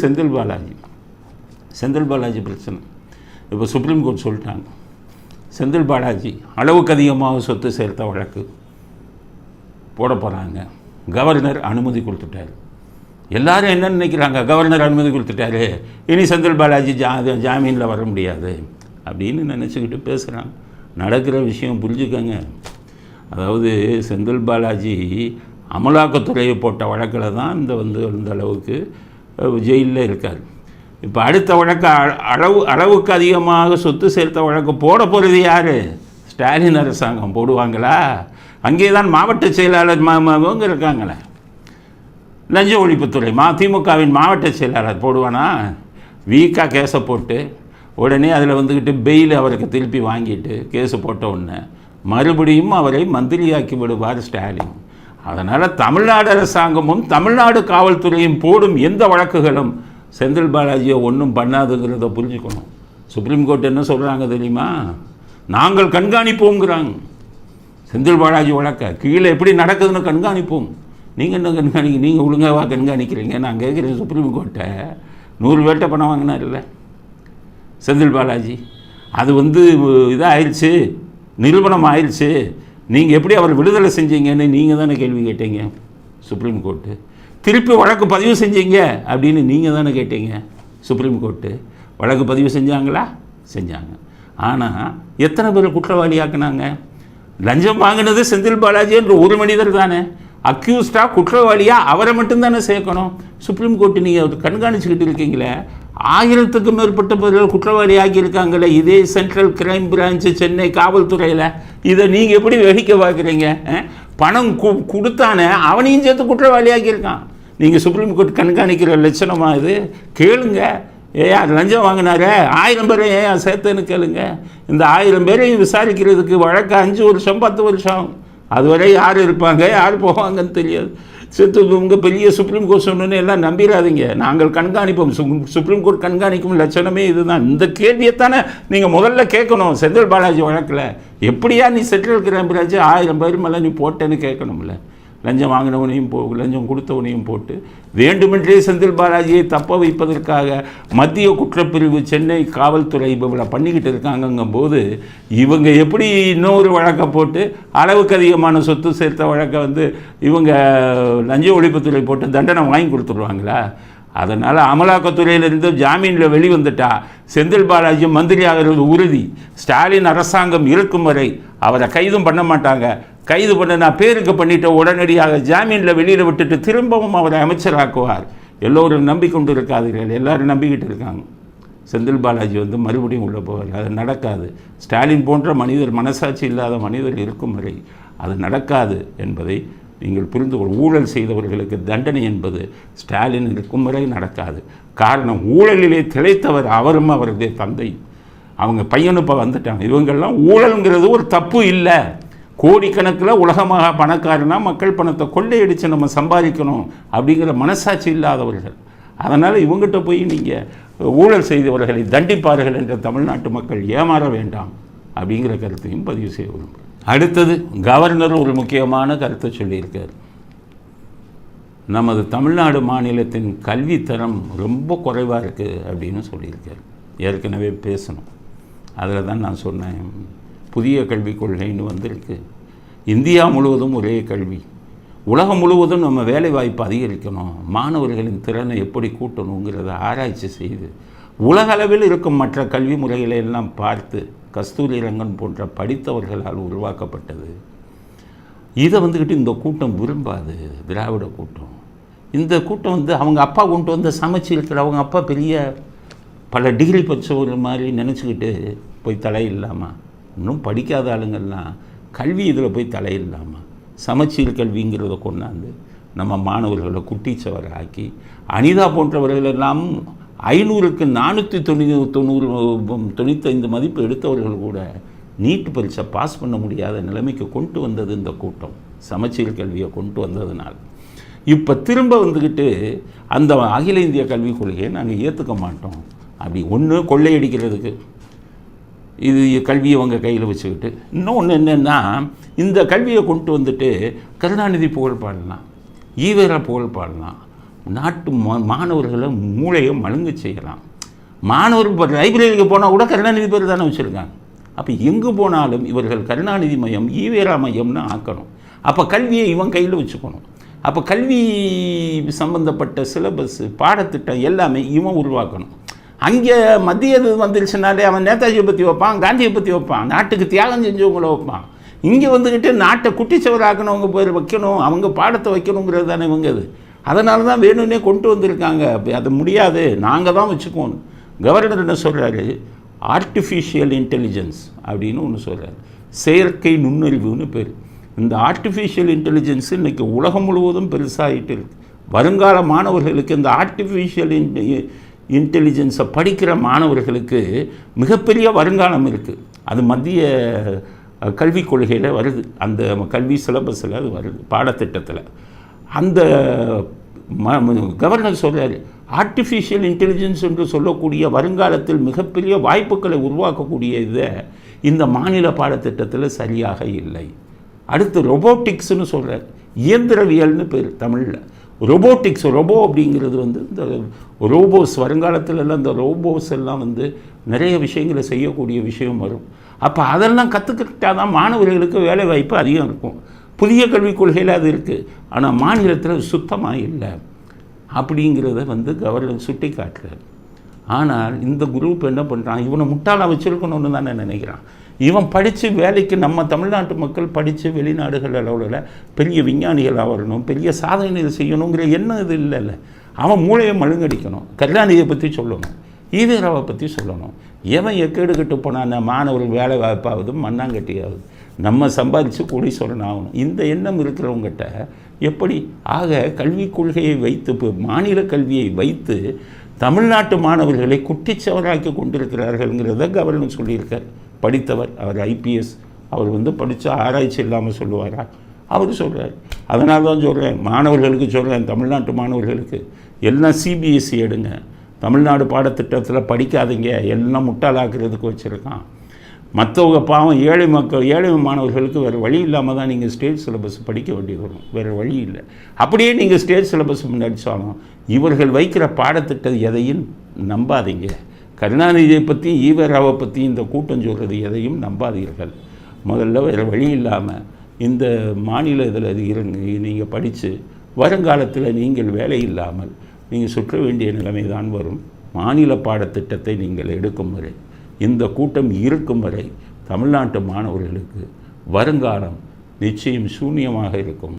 செந்தில் பாலாஜி. செந்தில் பாலாஜி பிரச்சனை. இப்போ supreme court சொல்லிட்டாங்க. செந்தில் பாலாஜி அளவுக்கு அதிகமாக சொத்து சேர்த்த வழக்கு போட போகிறாங்க கவர்னர் அனுமதி கொடுத்துட்டாரு. எல்லாரும் என்ன நினைக்கிறாங்க? கவர்னர் அனுமதி கொடுத்துட்டாரு. இனி செந்தில் பாலாஜி ஜா ஜாமீனில் வர முடியாது அப்படின்னு நினச்சிக்கிட்டு பேசுகிறாங்க நடக்கிற விஷயம் புரிஞ்சுக்கோங்க. அதாவது செந்தில் பாலாஜி அமலாக்கத்துறையை போட்ட வழக்கில் தான் இந்த வந்து இந்த அளவுக்கு ஜெயிலில் இருக்கார். இப்போ அடுத்த வழக்கு அளவு அளவுக்கு அதிகமாக சொத்து சேர்த்த வழக்கு போட போகிறது யார்? ஸ்டாலின் அரசாங்கம் போடுவாங்களா? அங்கே தான் மாவட்ட செயலாளர் மாமாவங்க இருக்காங்களே. லஞ்ச ஒழிப்புத்துறை மா திமுகவின் மாவட்ட செயலாளர் போடுவானா? வீக்காக கேஸை போட்டு உடனே அதில் வந்துக்கிட்டு பெயில் அவருக்கு திருப்பி வாங்கிட்டு கேஸு போட்ட உடனே மறுபடியும் அவரை மந்திரியாக்கி விடுவார் ஸ்டாலின். அதனால் தமிழ்நாடு அரசாங்கமும் தமிழ்நாடு காவல்துறையும் போடும் எந்த வழக்குகளும் செந்தில் பாலாஜியை ஒன்றும் பண்ணாதுங்கிறத புரிஞ்சுக்கணும். சுப்ரீம் கோர்ட் என்ன சொல்கிறாங்க தெரியுமா? நாங்கள் கண்காணிப்போங்கிறாங்க. செந்தில் பாலாஜி வழக்க கீழே எப்படி நடக்குதுன்னு கண்காணிப்போம். நீங்கள் என்ன கண்காணிக்க நீங்கள் ஒழுங்காக கண்காணிக்கிறீங்க. நான் கேட்குறேன் சுப்ரீம் கோர்ட்டை நூறு பேர்கிட்ட பணம் வாங்கினார்ல செந்தில் பாலாஜி அது வந்து இதாக ஆயிடுச்சு நிரூபணம் ஆயிடுச்சு நீங்கள் எப்படி அவர் விடுதலை செஞ்சீங்கன்னு நீங்கள் தானே கேள்வி கேட்டீங்க? சுப்ரீம் கோர்ட்டு திருப்பி வழக்கு பதிவு செஞ்சீங்க அப்படின்னு நீங்கள் தானே கேட்டீங்க? சுப்ரீம் கோர்ட்டு வழக்கு பதிவு செஞ்சாங்களா? செஞ்சாங்க. ஆனால் எத்தனை பேர் குற்றவாளி ஆக்குனாங்க லஞ்சம் வாங்கினது செந்தில் பாலாஜி என்ற ஒரு மனிதர் தானே. அக்யூஸ்டாக குற்றவாளியாக அவரை மட்டும்தானே சேர்க்கணும். சுப்ரீம் கோர்ட்டு நீங்கள் கண்காணிச்சுக்கிட்டு இருக்கீங்களே ஆயிரத்துக்கும் மேற்பட்ட பேர்கள் குற்றவாளி ஆக்கியிருக்காங்களே இதே சென்ட்ரல் கிரைம் பிரான்ச்சு சென்னை காவல்துறையில். இதை நீங்கள் எப்படி வேடிக்கை பார்க்குறீங்க? பணம் கு கொடுத்தானே அவனையும் சேர்த்து குற்றவாளி ஆக்கியிருக்கான் நீங்கள் சுப்ரீம் கோர்ட் கண்காணிக்கிற லட்சணமா இது? கேளுங்க. ஏயா லஞ்சம் வாங்கினாரே? ஆயிரம் பேரை ஏன் சேர்த்துன்னு கேளுங்க. இந்த ஆயிரம் பேரையும் விசாரிக்கிறதுக்கு வழக்கு அஞ்சு வருஷம் பத்து வருஷம். அதுவரை யார் இருப்பாங்க யார் போவாங்கன்னு தெரியாது. சேர்த்து உங்கள் பெரிய சுப்ரீம் கோர்ட் சொன்னோன்னு எல்லாம் நம்பிடாதீங்க நாங்கள் கண்காணிப்போம். சுப்ரீம் கோர்ட் கண்காணிக்கும் லட்சணமே இதுதான். இந்த கேள்வியை தானே நீங்கள் முதல்ல கேட்கணும். செந்தில் பாலாஜி வழக்கில். எப்படியா நீ செட்டில் கிராம்பிராஜ் ஆயிரம் பேர் மேலே நீ போட்டேன்னு கேட்கணும்ல. லஞ்சம் வாங்கினவனையும் போ லஞ்சம் கொடுத்தவனையும் போட்டு வேண்டுமென்றே செந்தில் பாலாஜியை தப்ப வைப்பதற்காக மத்திய குற்றப்பிரிவு சென்னை காவல்துறை இவ்வளோ பண்ணிக்கிட்டு இருக்காங்கங்கும்போது இவங்க எப்படி இன்னொரு வழக்கை போட்டு அளவுக்கு அதிகமான சொத்து சேர்த்த வழக்கை வந்து இவங்க லஞ்ச ஒழிப்புத்துறை போட்டு தண்டனை வாங்கி கொடுத்துருவாங்களா அதனால் அமலாக்கத்துறையிலிருந்து ஜாமீனில் வெளிவந்துட்டா செந்தில் பாலாஜி மந்திரி ஆகிறது உறுதி. ஸ்டாலின் அரசாங்கம் இருக்கும் வரை அவரை கைதும் பண்ண மாட்டாங்க. கைது பண்ண நான் பேருக்கு பண்ணிட்டு உடனடியாக ஜாமீனில் வெளியில் விட்டுட்டு திரும்பவும் அவரை அமைச்சராக்குவார். எல்லோரும் நம்பிக்கொண்டு இருக்காதீர்கள். எல்லோரும் நம்பிக்கிட்டு இருக்காங்க. செந்தில் பாலாஜி வந்து மறுபடியும் உள்ளே போவார். அது நடக்காது. ஸ்டாலின் போன்ற மனிதர் மனசாட்சி இல்லாத மனிதர் இருக்கும் வரை அது நடக்காது என்பதை நீங்கள் புரிந்து கொள் ஊழல் செய்தவர்களுக்கு தண்டனை என்பது ஸ்டாலின் இருக்கும் வரை நடக்காது. காரணம் ஊழலிலே திளைத்தவர் அவரும் அவருடைய தந்தை. அவங்க பையனும் இப்போ வந்துட்டாங்க இவங்கெல்லாம் ஊழல்ங்கிறது ஒரு தப்பு இல்லை. கோடிக்கணக்கில் உலகமாக பணக்காரனா மக்கள் பணத்தை கொள்ளையடித்து நம்ம சம்பாதிக்கணும் அப்படிங்கிற மனசாட்சி இல்லாதவர்கள். அதனால் இவங்ககிட்ட போய் நீங்கள் ஊழல் செய்தவர்களை தண்டிப்பார்கள் என்ற தமிழ்நாட்டு மக்கள் ஏமாற வேண்டாம் அப்படிங்கிற கருத்தையும் பதிவு செய்ய விரும்புகிறேன். அடுத்தது கவர்னர் ஒரு முக்கியமான கருத்தை சொல்லியிருக்கார். நமது தமிழ்நாடு மாநிலத்தின் கல்வித்தரம் ரொம்ப குறைவாக இருக்குது அப்படின்னு சொல்லியிருக்கார். ஏற்கனவே பேசணும். அதில் தான் நான் சொன்னேன் புதிய கல்விக் கொள்கைன்னு வந்திருக்கு. இந்தியா முழுவதும் ஒரே கல்வி. உலகம் முழுவதும் நம்ம வேலைவாய்ப்பு அதிகரிக்கணும். மாணவர்களின் திறனை எப்படி கூட்டணுங்கிறத ஆராய்ச்சி செய்து உலக அளவில் இருக்கும் மற்ற கல்வி முறைகளை எல்லாம் பார்த்து கஸ்தூரி ரங்கன் போன்ற படித்தவர்களால் உருவாக்கப்பட்டது. இதை வந்துக்கிட்டு இந்த கூட்டம் விரும்பாது திராவிட கூட்டம். இந்த கூட்டம் வந்து அவங்க அப்பா கொண்டு வந்து சமைச்சிருக்கிற அவங்க அப்பா பெரிய பல டிகிரி படிச்சவர் மாதிரி நினச்சிக்கிட்டு போய் தலையில்லாமல் இன்னும் படிக்காத ஆளுங்கள்லாம் கல்வி இதில் போய் தலையில்லாமல் சமச்சீர் கல்விங்கிறத கொண்டாந்து நம்ம மாணவர்களை குட்டிச்சவரை ஆக்கி அனிதா போன்றவர்கள் எல்லாம் ஐநூறுக்கு நானூற்றி தொண்ணூறு தொண்ணூறு தொண்ணூத்தைந்து மதிப்பு எடுத்தவர்கள் கூட நீட் பரீட்சை பாஸ் பண்ண முடியாத நிலைமைக்கு கொண்டு வந்தது இந்த கூட்டம். சமச்சீர் கல்வியை கொண்டு வந்ததுனால். இப்போ திரும்ப வந்துக்கிட்டு அந்த அகில இந்திய கல்விக் கொள்கையை நாங்கள் ஏற்றுக்க மாட்டோம். அப்படி ஒன்று கொள்ளையடிக்கிறதுக்கு. இது கல்வியை அவங்க கையில் வச்சுக்கிட்டு. இன்னொன்று என்னென்னா இந்த கல்வியை கொண்டு வந்துட்டு கருணாநிதி புகழ் பாடலாம் ஈவேரா புகழ் பாடலாம் நாட்டு மா- மாணவர்களை மூளையை மழுங்கு செய்யலாம். மாணவர் இப்போ லைப்ரரிக்கு போனால் கூட கருணாநிதி பேர் தானே வச்சுருக்காங்க. அப்போ எங்கே போனாலும் இவர்கள் கருணாநிதி மையம் ஈவேரா மையம்னு ஆக்கணும். அப்போ கல்வியை இவன் கையில் வச்சுக்கணும். அப்போ கல்வி சம்மந்தப்பட்ட சிலபஸ் பாடத்திட்டம் எல்லாமே இவன் உருவாக்கணும். அங்கே மத்திய வந்துருச்சுனாலே அவன் நேதாஜியை பற்றி வைப்பான் காந்தியை பற்றி வைப்பான் நாட்டுக்கு தியாகம் செஞ்சவங்கள வைப்பான். இங்கே வந்துக்கிட்டு நாட்டை குட்டிச்சவராக்கணும் அவங்க பேர் வைக்கணும் அவங்க பாடத்தை வைக்கணுங்கிறது தானே இவங்க இது. அதனால தான் வேணும்னே கொண்டு வந்திருக்காங்க. அது முடியாது. நாங்கள் தான் வச்சுக்குவோம் கவர்னர் என்ன சொல்கிறாரு ஆர்டிஃபிஷியல் இன்டெலிஜென்ஸ் அப்படின்னு ஒன்று சொல்கிறார் செயற்கை நுண்ணறிவுன்னு பேர். இந்த ஆர்டிஃபிஷியல் இன்டெலிஜென்ஸ் இன்னைக்கு உலகம் முழுவதும் பெருசாகிட்டு இருக்கு. வருங்கால மாணவர்களுக்கு இந்த ஆர்டிஃபிஷியல் இன்டெலிஜென்ஸை படிக்கிற மாணவர்களுக்கு மிகப்பெரிய வருங்காலம் இருக்குது அது மத்திய கல்விக் கொள்கையில் வருது. அந்த கல்வி சிலபஸில் அது வருது. பாடத்திட்டத்தில். அந்த ம- கவர்னர் சொல்கிறார் ஆர்டிஃபிஷியல் இன்டெலிஜென்ஸ் என்று சொல்லக்கூடிய வருங்காலத்தில் மிகப்பெரிய வாய்ப்புகளை உருவாக்கக்கூடிய இதை இந்த மாநில பாடத்திட்டத்தில் சரியாக இல்லை. அடுத்து ரொபோட்டிக்ஸ்னு சொல்கிறார் இயந்திரவியல்னு பேர் தமிழில். ரொபோட்டிக்ஸ் ரொபோ அப்படிங்கிறது வந்து இந்த ரோபோஸ் வருங்காலத்துல எல்லாம் இந்த ரோபோஸ் எல்லாம் வந்து நிறைய விஷயங்களை செய்யக்கூடிய விஷயம் வரும். அப்போ அதெல்லாம் கற்றுக்கிட்டா தான் மாணவர்களுக்கு வேலை வாய்ப்பு அதிகம் இருக்கும். புதிய கல்விக் கொள்கையில் அது இருக்குது ஆனால் மாநிலத்தில் சுத்தமாக இல்லை. அப்படிங்கிறத வந்து கவர்னர் சுட்டி காட்டுறாரு. ஆனால் இந்த குரூப் என்ன பண்ணுறான் இவனை முட்டாளாக வச்சுருக்கணும்னு தானே நினைக்கிறான். இவன் படித்து வேலைக்கு நம்ம தமிழ்நாட்டு மக்கள் படித்து வெளிநாடுகள் அளவில் பெரிய விஞ்ஞானிகளாக வரணும் பெரிய சாதனைகள் செய்யணுங்கிற எண்ணம் இது இல்லைல்ல. அவன் மூளையை மழுங்கடிக்கணும். கல்யாணியை பற்றி சொல்லணும். ஈவீராவை பற்றி சொல்லணும். எவன் எக்கேடு கட்டு போனான் மாணவர்கள் வேலை வாய்ப்பாவது மண்ணாங்கட்டியாவது. நம்ம சம்பாதிச்சு கோடீஸ்வரன் ஆகணும். இந்த எண்ணம் இருக்கிறவங்ககிட்ட எப்படி? ஆக கல்விக் கொள்கையை வைத்து இப்போ மாநில கல்வியை வைத்து தமிழ்நாட்டு மாணவர்களை குட்டிச்சவராக்கி கொண்டிருக்கிறார்கள்ங்கிறத கவர்னர் சொல்லியிருக்கார். படித்தவர் அவர் ஐபிஎஸ் அவர் வந்து படித்து ஆராய்ச்சி இல்லாமல் சொல்லுவாரா? அவர் சொல்கிறார் அதனால தான் சொல்கிறேன் மாணவர்களுக்கு சொல்கிறேன் தமிழ்நாட்டு மாணவர்களுக்கு. எல்லாம் சிபிஎஸ்சி எடுங்க. தமிழ்நாடு பாடத்திட்டத்தில் படிக்காதீங்க. எல்லாம் முட்டாளாக்குறதுக்கு வச்சுருக்கான். மற்றவங்க பாவம் ஏழை மக்கள் ஏழை மாணவர்களுக்கு வேறு வழி இல்லாமல் தான் நீங்கள் ஸ்டேட் சிலபஸ் படிக்க வேண்டி வரும். வேறு வழி இல்லை. அப்படியே நீங்கள் ஸ்டேட் சிலபஸ் முன்னாடிச்சாலும் இவர்கள் வைக்கிற பாடத்திட்டம் எதையும் நம்பாதீங்க. கருணாநிதியை பற்றி ஈவராவை பற்றி இந்த கூட்டம் சொல்கிறது எதையும் நம்பாதீர்கள். முதல்ல வேறு வழி இல்லாமல் இந்த மாநில இதில் இருங்க. நீங்கள் படித்து வருங்காலத்தில் நீங்கள் வேலை இல்லாமல் நீங்கள் சுற்ற வேண்டிய நிலைமை தான் வரும். மாநில பாடத்திட்டத்தை நீங்கள் எடுக்கும் வரை. இந்த கூட்டம் இருக்கும் வரை தமிழ்நாட்டு மாணவர்களுக்கு வருங்காலம் நிச்சயம் சூன்யமாக இருக்கும்.